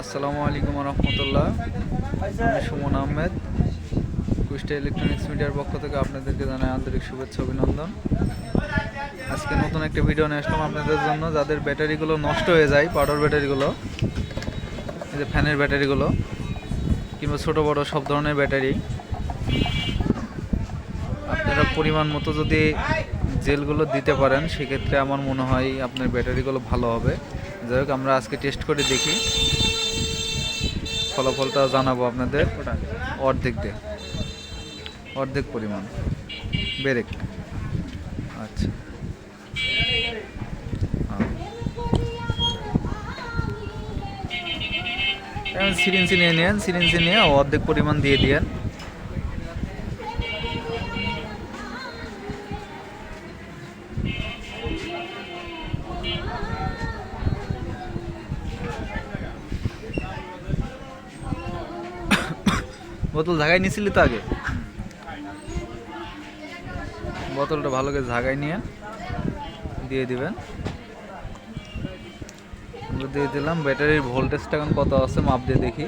আসসালামু আলাইকুম রহমতুল্লাহ। আমি সুমন আহমেদ। কুষ্টা ইলেকট্রনিক্স মিডিয়ার পক্ষ থেকে আপনাদেরকে জানাই আন্তরিক শুভেচ্ছা, অভিনন্দন। আজকে নতুন একটা ভিডিও নিয়ে আসলাম আপনাদের জন্য। যাদের ব্যাটারিগুলো নষ্ট হয়ে যায় পাউডার ব্যাটারিগুলো, এই যে ফ্যানের ব্যাটারিগুলো, কিংবা ছোটো, বড়ো সব ধরনের ব্যাটারি, আপনারা পরিমাণ মতো যদি জেলগুলো দিতে পারেন, সেক্ষেত্রে আমার মনে হয় আপনার ব্যাটারিগুলো ভালো হবে। যাই হোক, আমরা আজকে টেস্ট করে দেখি। ফলাফলটা জানাব আপনাদের। অর্ধেক দিয়ে অর্ধেক পরিমাণ। বেরেক। আচ্ছা। সিরিঞ্জি নিয়ে নেন, সিরিঞ্জি নিয়ে অর্ধেক পরিমাণ দিয়ে দিয়েন। বোতল ঝাগাই নিয়েছিলি তো আগে? বোতলটা ভালো করে ঝাগাই নিয়ে দিয়ে দিবেন। দিয়ে দিলাম ব্যাটারির ভোল্টেজটা এখন কত আছে মাপ দিয়ে দেখি।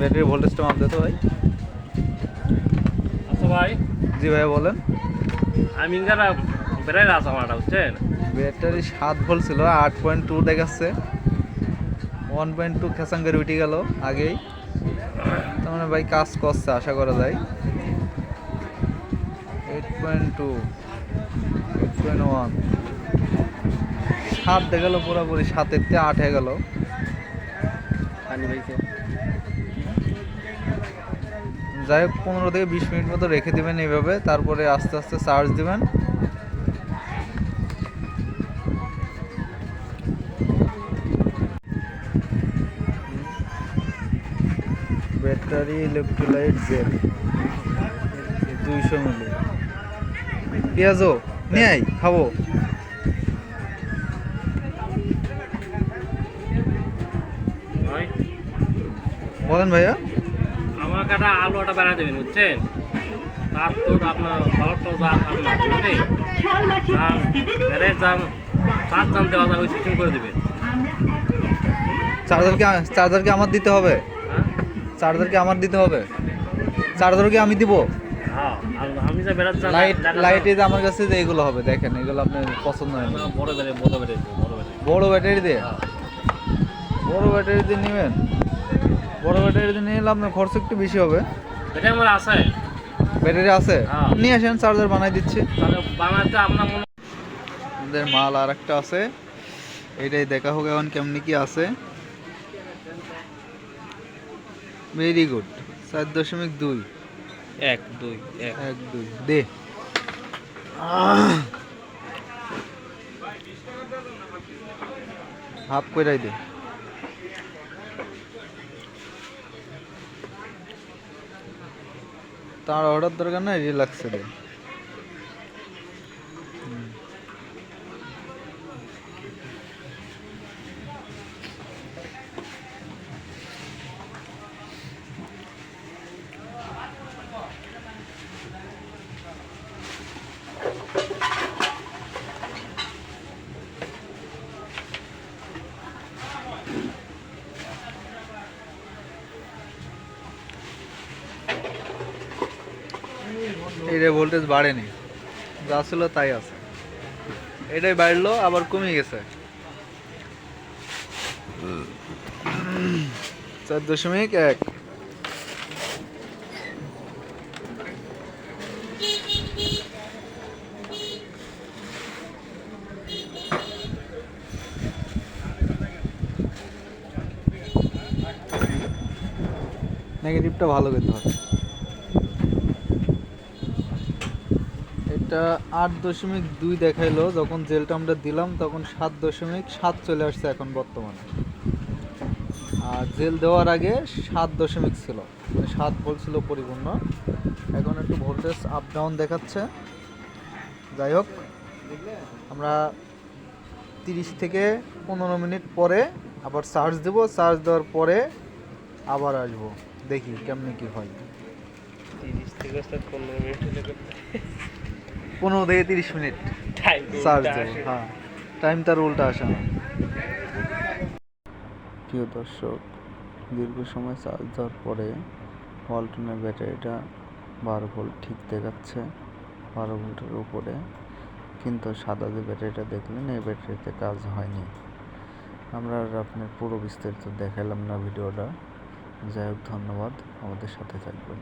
ব্যাটারির ভোল্টেজটা মাপ দিতে ভাই। আচ্ছা ভাই। জি ভাই বলেন। আমি ইঙ্গারা বেড়াই আছে আমারটা বুঝছেন? ব্যাটারি সাত ভোল্ট ছিল আট পয়েন্ট টু দেখাচ্ছে। ওয়ান পয়েন্ট টু খেসাঙ্গের উঠে গেল আগেই। তার মানে ভাই কাজ করছে আশা করা যায়। Eight point two eight point one সাত দেখাল পুরোপুরি সাতের থেকে আট হয়ে গেল। যাই হোক পনেরো থেকে বিশ মিনিট মতো রেখে দেবেন এইভাবে তারপরে আস্তে আস্তে চার্জ দিবেন। ব্যাটারি ইলেকট্রোলাইট জেল দুইশো মিলি। পেঁয়াজও নিয়ে আই খাব। ভাই। বলেন ভাইয়া। আমার কাটা আলু একটা বেড়া দেবেন বুঝছেন? তার তো আপনার বারোটা যা আপনার বুঝলেন দাম চার দেওয়া যাবে সিস্টেম করে দেবেন। চার্জার কি চার্জার কি আমার দিতে হবে? চার্জার কি আমার দিতে হবে। চার্জার কি আমি দিব। হ্যাঁ আমি যে বেড়াতে লাইট লাইটে যে আমার কাছে যে এগুলো হবে দেখেন এগুলো আপনার পছন্দ হয় না। বড় ব্যাটারি দিয়ে বড় ব্যাটারি। দিয়ে? নেবেন? বড় ব্যাটারি দিয়ে নিলে আপনার খরচ একটু বেশি হবে। এটা আমার আছে। ব্যাটারি আছে? হ্যাঁ। নিয়ে আসেন চার্জার বানাই দিচ্ছি। বানাতে আপনার আমাদের মাল আর একটা আছে। এটাই দেখা হোক এখন কেমনি কি আছে। ভেরি গুড চার দশমিক দুই। এক দুই এক দুই। দে। হাফ কইরাই দে। তার অর্ডার দরকার নাই রিল্যাক্সে দে। এইটা ভোল্টেজ বাড়েনি। যা ছিল তাই আছে। এটাই বাড়লো, আবার কমে গেছে। চার দশমিক এক। নেগেটিভটা ভালো করতে হবে। এটা আট দশমিক দুই দেখাইলো, যখন জেলটা আমরা দিলাম, তখন সাত দশমিক সাত চলে আসছে এখন বর্তমানে। আর জেল দেওয়ার আগে সাত দশমিক ছিল মানে সাত ভোল্ট ছিল পরিপূর্ণ। এখন একটু ভোল্টেজ আপ ডাউন দেখাচ্ছে। যাই হোক, আমরা তিরিশ থেকে পনেরো মিনিট পরে আবার চার্জ দেবো। চার্জ দেওয়ার পরে আবার আসব। দেখি কেমনি কি হয়। তিরিশ থেকে পনেরো মিনিট পনেরো থেকে তিরিশ মিনিট। টাইম চার্জ দেবো হ্যাঁ। টাইম তার উল্টা আসে না। প্রিয় দর্শক দীর্ঘ সময় চার্জ দেওয়ার পরে ওয়ালটনের ব্যাটারিটা বারো ভোল্ট ঠিক দেখাচ্ছে। বারো ভোল্টের উপরে। কিন্তু সাদা যে ব্যাটারিটা দেখলেন এই ব্যাটারিতে কাজ হয়নি। আমরা আর আপনার পুরো বিস্তারিত দেখালাম না ভিডিওটা। যাই হোক ধন্যবাদ। আমাদের সাথে থাকবেন।